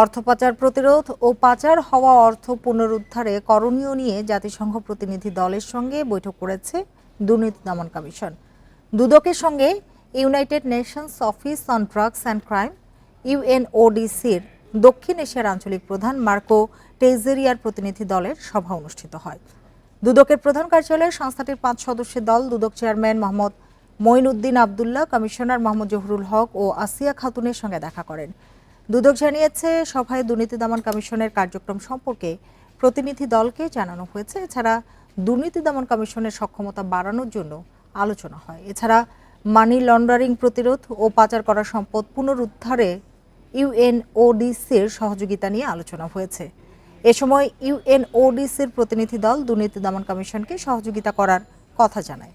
অর্থ পাচার প্রতিরোধ ও পাচার হওয়া অর্থ পুনরুদ্ধারে করণীয় নিয়ে জাতিসংঘ প্রতিনিধি দলের সঙ্গে বৈঠক করেছে দুর্নীতি দমন কমিশন। দুদকের সঙ্গে united nations office on drugs and crime, ইউএনওডিসির দক্ষিণ এশিয়ার আঞ্চলিক প্রধান মার্কো টেজেরিয়ার প্রতিনিধি দলের সভা অনুষ্ঠিত হয়। দুদকের প্রধান কার্যালয়ে সংস্থাটির পাঁচ সদস্যের দল, দুদক চেয়ারম্যান মোহাম্মদ মঈনউদ্দিন আবদুল্লাহ, কমিশনার মোহাম্মদ জহুরুল হক ও আসিয়া খাতুনের সঙ্গে দেখা করেন। দুদক জানিয়েছে, সভায় দুর্নীতি দমন কমিশনের কার্যক্রম সম্পর্কে প্রতিনিধি দলকে জানানো হয়েছে। এছাড়া দুর্নীতি দমন কমিশনের সক্ষমতা বাড়ানোর জন্য আলোচনা হয়। এছাড়া মানি লন্ডারিং প্রতিরোধ ও পাচার করা সম্পদ পুনরুদ্ধারে ইউএনওডিসির সহযোগিতা নিয়ে আলোচনা হয়েছে। এ সময় ইউএনওডিসির প্রতিনিধি দল দুর্নীতি দমন কমিশনকে সহযোগিতা করার কথা জানায়।